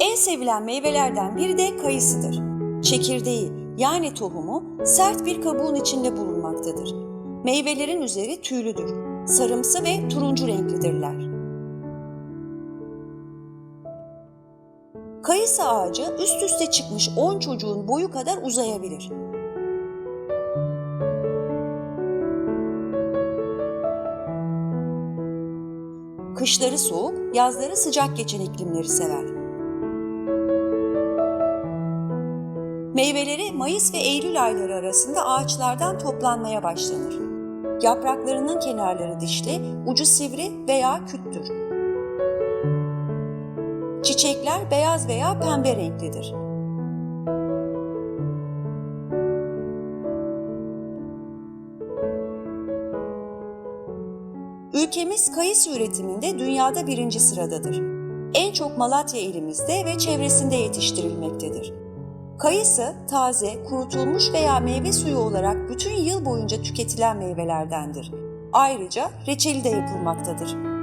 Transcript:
En sevilen meyvelerden biri de kayısıdır. Çekirdeği yani tohumu sert bir kabuğun içinde bulunmaktadır. Meyvelerin üzeri tüylüdür. Sarımsı ve turuncu renklidirler. Kayısı ağacı üst üste çıkmış 10 çocuğun boyu kadar uzayabilir. Kışları soğuk, yazları sıcak geçen iklimleri sever. Meyveleri Mayıs ve Eylül ayları arasında ağaçlardan toplanmaya başlanır. Yapraklarının kenarları dişli, ucu sivri veya küttür. Çiçekler beyaz veya pembe renklidir. Ülkemiz kayısı üretiminde dünyada birinci sıradadır. En çok Malatya ilimizde ve çevresinde yetiştirilmektedir. Kayısı, taze, kurutulmuş veya meyve suyu olarak bütün yıl boyunca tüketilen meyvelerdendir. Ayrıca reçeli de yapılmaktadır.